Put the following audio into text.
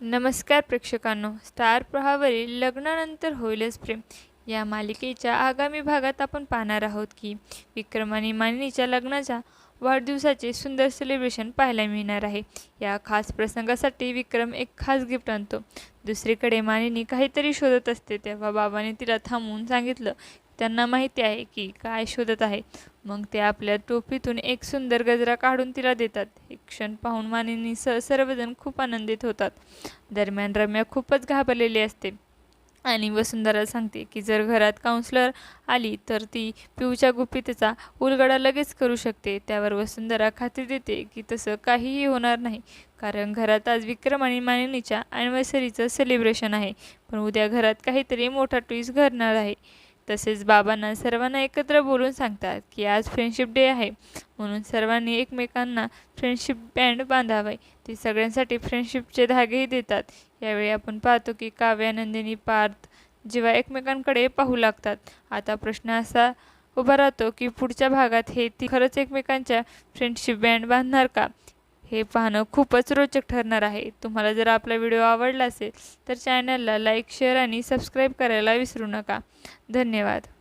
नमस्कार प्रेक्षकांनो. स्टार प्रहावरील लग्नानंतर होईलच प्रेम. या मालिकेच्या आगामी भागात आपण पाहणार आहोत की विक्रम आणि मानिनीच्या लग्नाच्या वाढदिवसाचे सुंदर सेलिब्रेशन पाहायला मिळणार आहे. या खास प्रसंगासाठी विक्रम एक खास गिफ्ट आणतो. दुसरीकडे मानिनी काहीतरी शोधत असते. तेव्हा बाबाने तिला थांबवून सांगितलं त्यांना माहिती आहे की काय शोधत आहे. मग ते आपल्या टोपीतून एक सुंदर गजरा काढून तिला देतात. हे क्षण पाहून मानिनी स सर्वजण खूप आनंदित होतात. दरम्यान रम्या खूपच घाबरलेली असते. आणि वसुंधरा सांगते की जर घरात काउन्सलर आली तर ती पिऊच्या गुपितेचा उलगडा लगेच करू शकते. त्यावर वसुंधरा खात्री देते की तसं काहीही होणार नाही. कारण घरात आज विक्रम आणि मानिनीच्या ॲनिव्हर्सरीचं सेलिब्रेशन आहे. पण उद्या घरात काहीतरी मोठा ट्विस्ट घडणार आहे. तसेच बाबांना सर्वांना एकत्र बोलून सांगतात की आज फ्रेंडशिप डे आहे. म्हणून सर्वांनी एकमेकांना फ्रेंडशिप बँड बांधावे. ते सगळ्यांसाठी फ्रेंडशिपचे धागेही देतात. यावेळी आपण पाहतो की काव्यानंदिनी पार्थ जेव्हा एकमेकांकडे पाहू लागतात. आता प्रश्न असा उभा राहतो की पुढच्या भागात हे ती खरंच एकमेकांच्या फ्रेंडशिप बँड बांधणार का? हे पाहणं खूपच रोचक ठरणार आहे. तुम्हाला जर आपला व्हिडिओ आवडला असेल तर चॅनलला लाईक शेअर आणि सबस्क्राईब करायला विसरू नका. धन्यवाद.